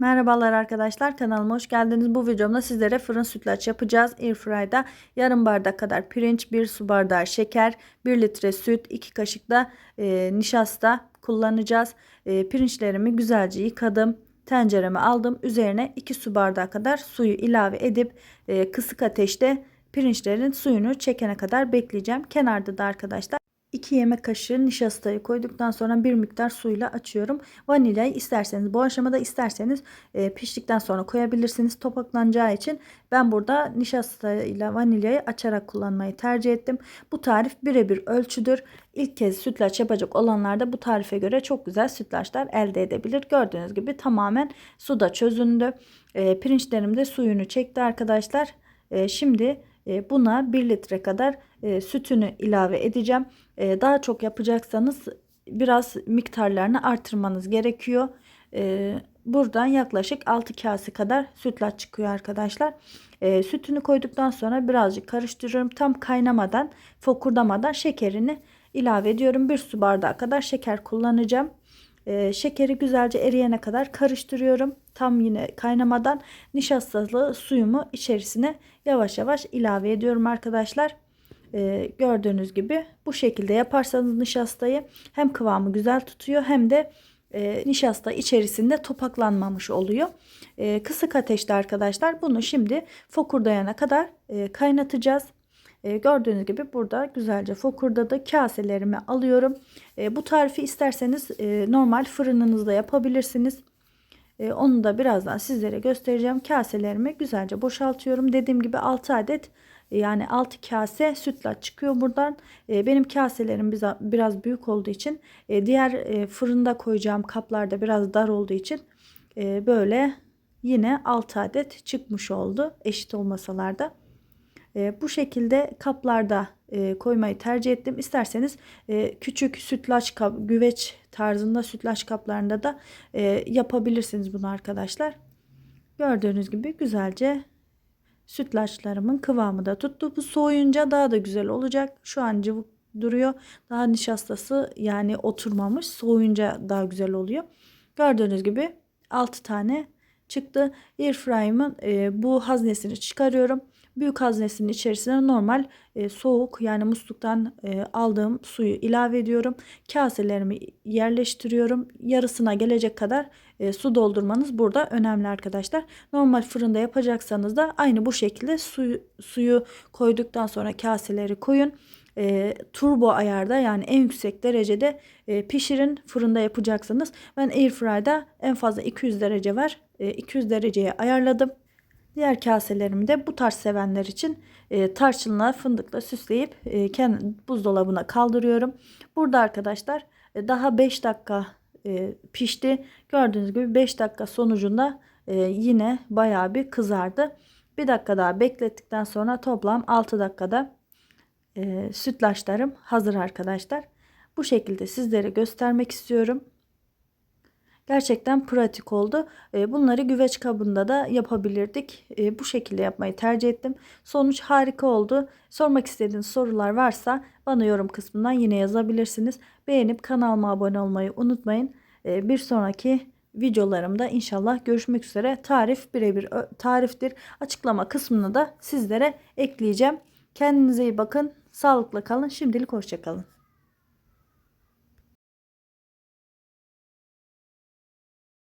Merhabalar arkadaşlar kanalıma hoş geldiniz. Bu videomda sizlere fırın sütlaç yapacağız. Airfry'da yarım bardak kadar pirinç, 1 su bardağı şeker, 1 litre süt, 2 kaşık da e, nişasta kullanacağız. E, pirinçlerimi güzelce yıkadım. Tencereme aldım. Üzerine 2 su bardağı kadar suyu ilave edip e, kısık ateşte pirinçlerin suyunu çekene kadar bekleyeceğim. Kenarda da arkadaşlar 2 yemek kaşığı nişastayı koyduktan sonra bir miktar suyla açıyorum. Vanilyayı isterseniz bu aşamada isterseniz e, piştikten sonra koyabilirsiniz. Topaklanacağı için ben burada nişastayla vanilyayı açarak kullanmayı tercih ettim. Bu tarif birebir ölçüdür. İlk kez sütlaç yapacak olanlar da bu tarife göre çok güzel sütlaçlar elde edebilir. Gördüğünüz gibi tamamen suda çözündü. E, pirinçlerim de suyunu çekti arkadaşlar. E, şimdi e, buna 1 litre kadar e, sütünü ilave edeceğim. E, daha çok yapacaksanız biraz miktarlarını artırmanız gerekiyor. Buradan yaklaşık 6 kase kadar sütlaç çıkıyor arkadaşlar. Sütünü koyduktan sonra birazcık karıştırıyorum. Tam kaynamadan, fokurdamadan şekerini ilave ediyorum. Bir su bardağı kadar şeker kullanacağım. E, şekeri güzelce eriyene kadar karıştırıyorum. Tam yine kaynamadan nişastalı suyumu içerisine yavaş yavaş ilave ediyorum arkadaşlar. E, gördüğünüz gibi bu şekilde yaparsanız nişastayı hem kıvamı güzel tutuyor hem de e, nişasta içerisinde topaklanmamış oluyor. E, kısık ateşte arkadaşlar bunu şimdi fokurdayana kadar e, kaynatacağız. E, gördüğünüz gibi burada güzelce fokurdadı. Kaselerimi alıyorum. E, bu tarifi isterseniz e, normal fırınınızda yapabilirsiniz. E, onu da birazdan sizlere göstereceğim. Kaselerimi güzelce boşaltıyorum. Dediğim gibi 6 adet yani 6 kase sütlaç çıkıyor buradan. E, benim kaselerim biraz, büyük olduğu için e, diğer e, fırında koyacağım kaplarda biraz dar olduğu için böyle yine 6 adet çıkmış oldu. Eşit olmasalar da. Bu şekilde kaplarda koymayı tercih ettim. İsterseniz küçük sütlaç kap, güveç tarzında sütlaç kaplarında da yapabilirsiniz bunu arkadaşlar. Gördüğünüz gibi güzelce sütlaçlarımın kıvamı da tuttu. Bu soğuyunca daha da güzel olacak. Şu an cıvık duruyor. Daha nişastası yani oturmamış. Soğuyunca daha güzel oluyor. Gördüğünüz gibi 6 tane çıktı. Airfryer'ımın e, bu haznesini çıkarıyorum. Büyük haznesinin içerisine normal e, soğuk yani musluktan e, aldığım suyu ilave ediyorum. Kaselerimi yerleştiriyorum. Yarısına gelecek kadar e, su doldurmanız burada önemli arkadaşlar. Normal fırında yapacaksanız da aynı bu şekilde suyu, suyu koyduktan sonra kaseleri koyun. E, turbo ayarda yani en yüksek derecede e, pişirin fırında yapacaksanız. Ben airfryer'da en fazla 200 derece var. E, 200 dereceye ayarladım. Diğer kaselerimi de bu tarz sevenler için e, tarçınla fındıkla süsleyip e, kendi buzdolabına kaldırıyorum. Burada arkadaşlar e, daha 5 dakika e, pişti. Gördüğünüz gibi 5 dakika sonucunda e, yine bayağı bir kızardı. Bir dakika daha beklettikten sonra toplam 6 dakikada e, sütlaçlarım hazır arkadaşlar. Bu şekilde sizlere göstermek istiyorum. Gerçekten pratik oldu. Ee, bunları güveç kabında da yapabilirdik. Ee, bu şekilde yapmayı tercih ettim. Sonuç harika oldu. Sormak istediğiniz sorular varsa bana yorum kısmından yine yazabilirsiniz. Beğenip kanalıma abone olmayı unutmayın. Ee, bir sonraki videolarımda inşallah görüşmek üzere. Tarif birebir tariftir. Açıklama kısmını da sizlere ekleyeceğim. Kendinize iyi bakın. Sağlıkla kalın. Şimdilik hoşçakalın.